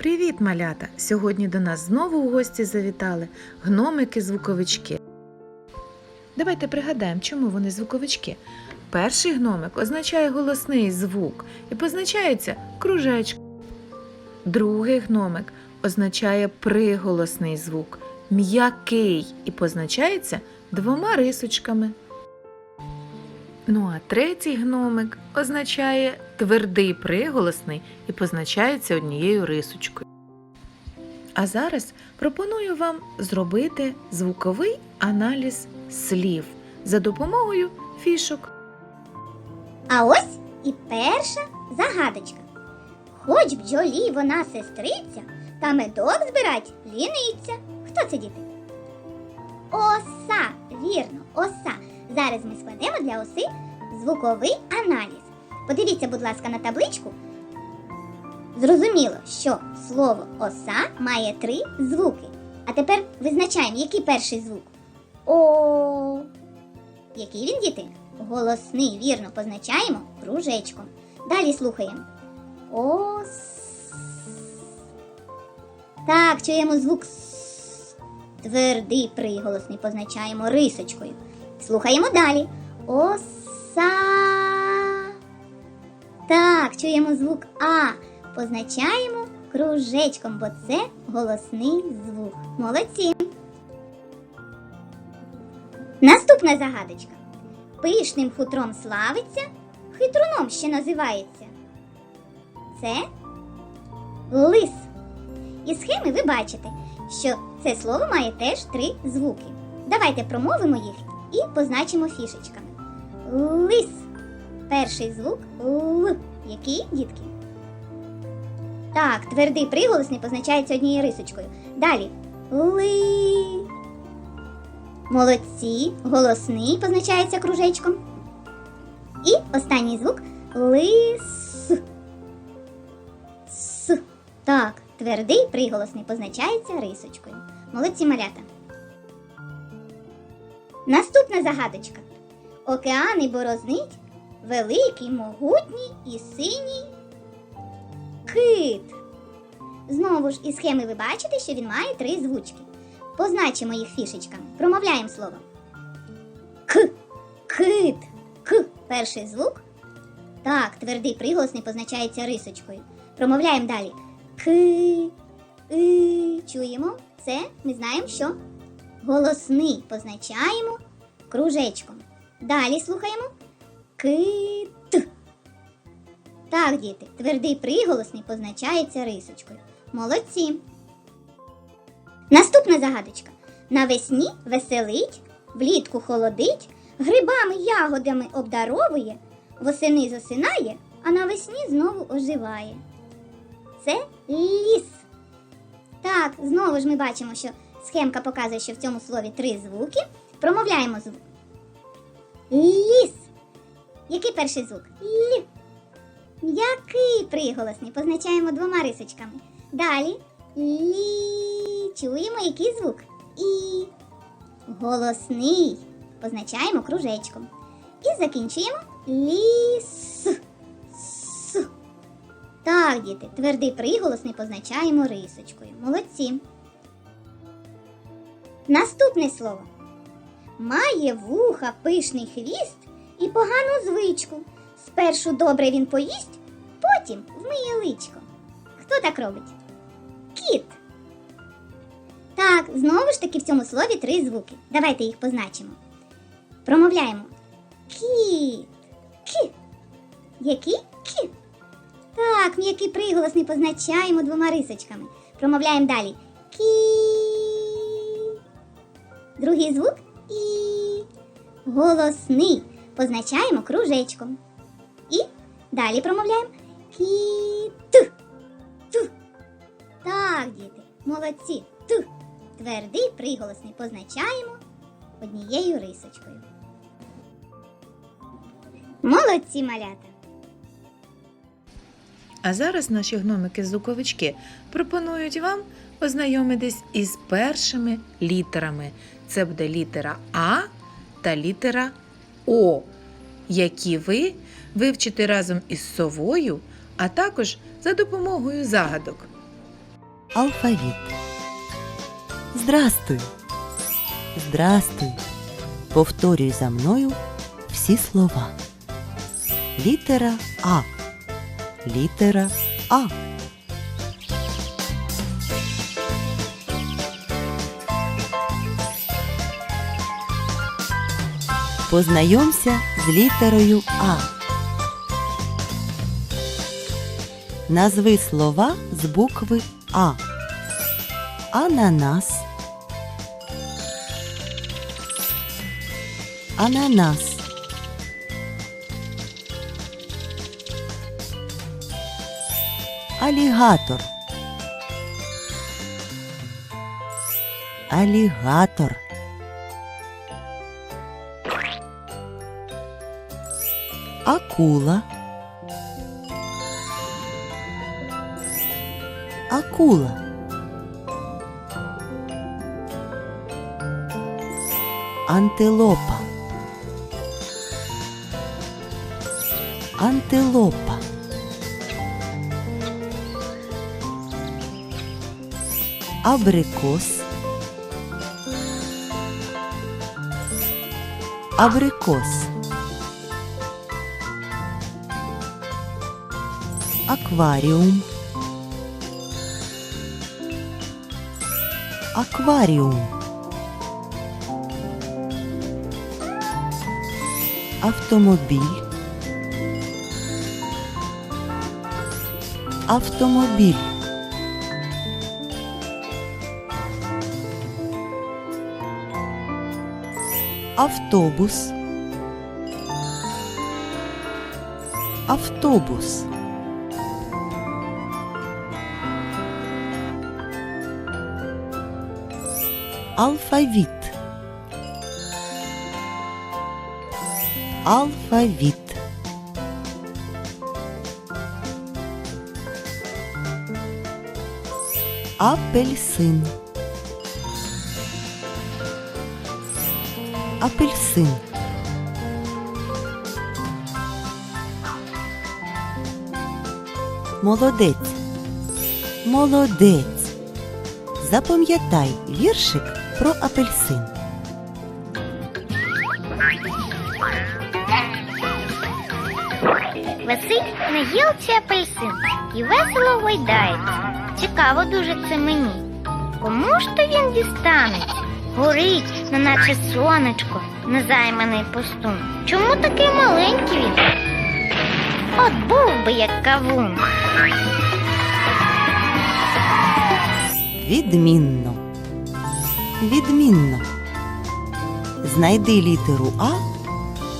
Привіт, малята! Сьогодні до нас знову в гості завітали гномики-звуковички. Давайте пригадаємо, чому вони звуковички. Перший гномик означає голосний звук і позначається кружечком. Другий гномик означає приголосний звук, м'який і позначається двома рисочками. Ну а третій гномик означає твердий приголосний і позначається однією рисочкою. А зараз пропоную вам зробити звуковий аналіз слів за допомогою фішок. А ось і перша загадочка. Хоч бджолі вона сестриця, та медок збирать ліниться. Хто це діти? Оса, вірно, оса. Зараз ми складемо для оси звуковий аналіз. Подивіться, будь ласка, на табличку. Зрозуміло, що слово оса має три звуки. А тепер визначаємо, який перший звук. О. Який він, діти? Голосний, вірно, позначаємо кружечком. Далі слухаємо. Ос. Так, чуємо звук С. Твердий приголосний позначаємо рисочкою. Слухаємо далі. Оса. Так, чуємо звук А. Позначаємо кружечком, бо це голосний звук. Молодці. Наступна загадочка. Пишним хутром славиться, хитруном ще називається. Це лис. Із схеми ви бачите, що це слово має теж три звуки. Давайте промовимо їх і позначимо фішечками. Лис. Перший звук Л. Який, дітки? Так, твердий приголосний позначається однією рисочкою. Далі ли. Молодці, голосний позначається кружечком. І останній звук лис. С. Так, твердий приголосний позначається рисочкою. Молодці малята. Наступна загадочка. Океани борознить великий, могутній і синій кит. Знову ж із схеми ви бачите, що він має три звучки. Позначимо їх фішечками. Промовляємо слово. К. Кит. К. Перший звук. Так, твердий приголосний позначається рисочкою. Промовляємо далі. К. И. Чуємо. Це ми знаємо, що голосний позначаємо кружечком. Далі слухаємо. Кит. Так, діти, твердий приголосний позначається рисочкою. Молодці. Наступна загадочка. Навесні веселить, влітку холодить, грибами, ягодами обдаровує, восени засинає, а навесні знову оживає. Це ліс. Так, знову ж ми бачимо, що схемка показує, що в цьому слові три звуки. Промовляємо звук. Ліс. Який перший звук? Л. М'який приголосний позначаємо двома рисочками. Далі лі. Чуємо який звук? І. Голосний. Позначаємо кружечком. І закінчуємо ліс. С. Так, діти, твердий приголосний позначаємо рисочкою. Молодці. Наступне слово. Має вуха пишний хвіст і погану звичку. Спершу добре він поїсть, потім вмиє личко. Хто так робить? Кіт. Так, знову ж таки в цьому слові три звуки. Давайте їх позначимо. Промовляємо. Кіт. Кі. Який кіт? Так, м'який приголосний позначаємо двома рисочками. Промовляємо далі. Кі. Другий звук і. Голосний. Позначаємо кружечком. І далі промовляємо кіт. Т. Так, діти, молодці. Т. Твердий приголосний позначаємо однією рисочкою. Молодці малята. А зараз наші гномики-звуковички пропонують вам ознайомитись із першими літерами. Це буде літера А та літера О, які ви вивчите разом із совою, а також за допомогою загадок. Алфавіт. Здрастуй. Здрастуй. Повторюй за мною всі слова. Літера А. Літера А. Познайомся з літерою А. Назви слова з букви А. Ананас. Ананас. Алігатор. Алігатор. Акула. Акула. Антилопа. Антилопа. Абрикос. Абрикос. Акваріум. Акваріум. Автомобіль. Автомобіль. Автобус. Автобус. Алфавіт. Алфавіт. Апельсин. Апельсин. Молодець. Молодець. Запам'ятай віршик про апельсин. Висить на гілці апельсин і весело гойдається. Цікаво дуже це мені. Кому ж то він дістанеться? Горить, неначе сонечко, незайманий пустун. Чому такий маленький він? От був би як кавун. Відмінно. Відмінно. Знайди літеру А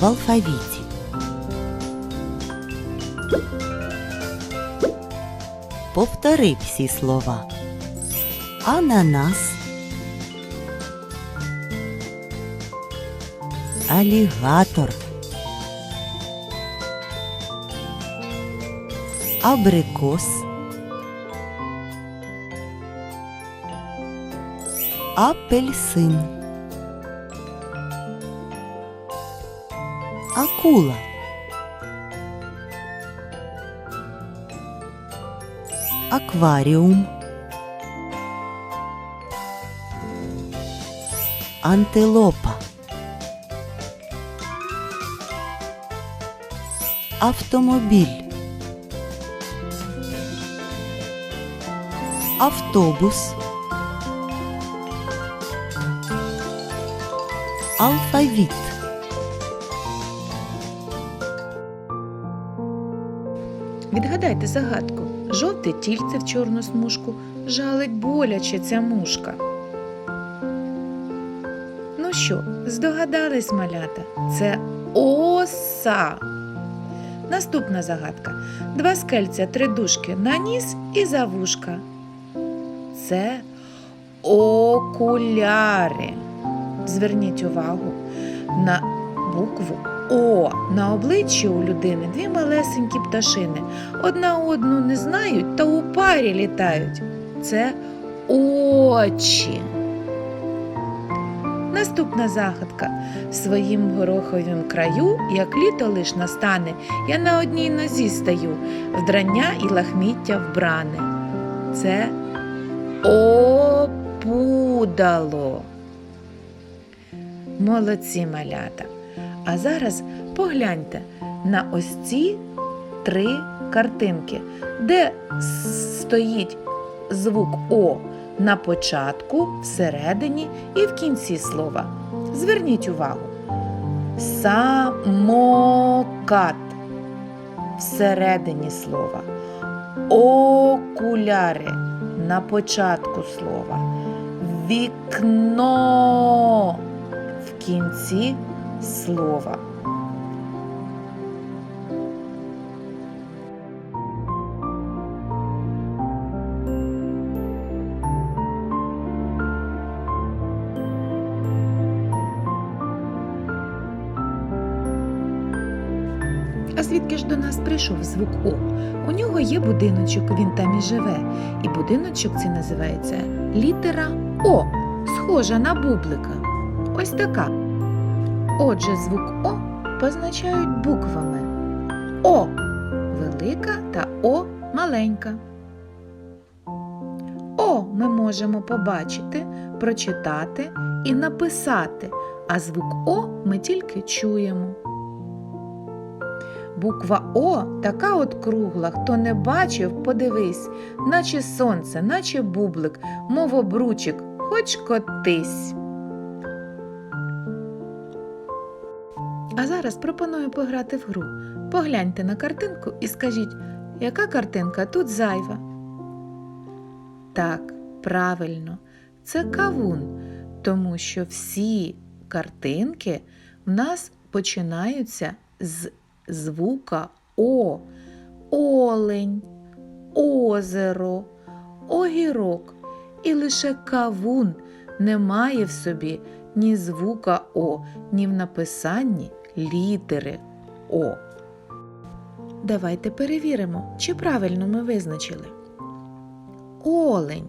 в алфавіті. Повтори всі слова. Ананас. Алігатор. Абрикос. Апельсин. Акула. Акваріум. Антилопа. Автомобіль. Автобус. Алфавіт. Відгадайте загадку. Жовте тільце в чорну смужку, жалить боляче ця мушка. Ну що, здогадались малята? Це оса. Наступна загадка. Два скельця, три дужки на ніс і за вушка. Це окуляри. Зверніть увагу на букву О. На обличчі у людини дві малесенькі пташини. Одна одну не знають та у парі літають. Це очі. Наступна загадка. В своїм гороховім краю, як літо лиш настане, я на одній нозі стаю, вдрання і лахміття вбране. Це Опудало. Молодці малята. А зараз погляньте на ось ці три картинки, де стоїть звук О на початку, всередині і в кінці слова. Зверніть увагу. Самокат всередині слова. Окуляри на початку слова. Вікно кінці слова. А звідки ж до нас прийшов звук О? У нього є будиночок, він там і живе. І будиночок цей називається літера О, схожа на бублика. Ось така. Отже, звук О позначають буквами О велика та О маленька. О ми можемо побачити, прочитати і написати, а звук О ми тільки чуємо. Буква О така от кругла, хто не бачив, подивись, наче сонце, наче бублик, мов обручик, хоч котись. А зараз пропоную пограти в гру. Погляньте на картинку і скажіть, яка картинка тут зайва? Так, правильно, це кавун, тому що всі картинки в нас починаються з звука О. Олень, озеро, огірок. І лише кавун не має в собі ні звука О, ні в написанні літери О. Давайте перевіримо, чи правильно ми визначили. Олень.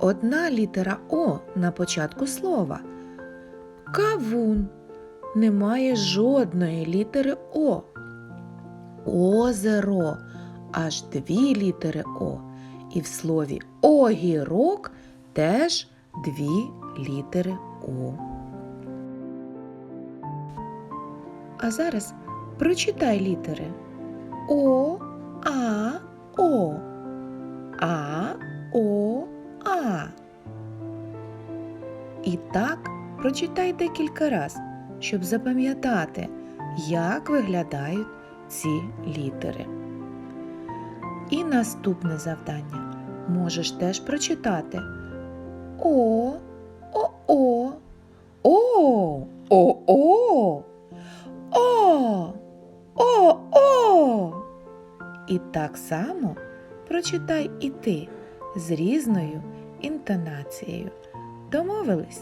Одна літера О на початку слова. Кавун. Немає жодної літери О. Озеро. Аж дві літери О. І в слові огірок теж дві літери О. А зараз прочитай літери О, А, О. А, О, А. І так прочитай декілька раз, щоб запам'ятати, як виглядають ці літери. І наступне завдання можеш теж прочитати О, О, О, О, О, О, О, О, О. І так само прочитай і ти з різною інтонацією. Домовились?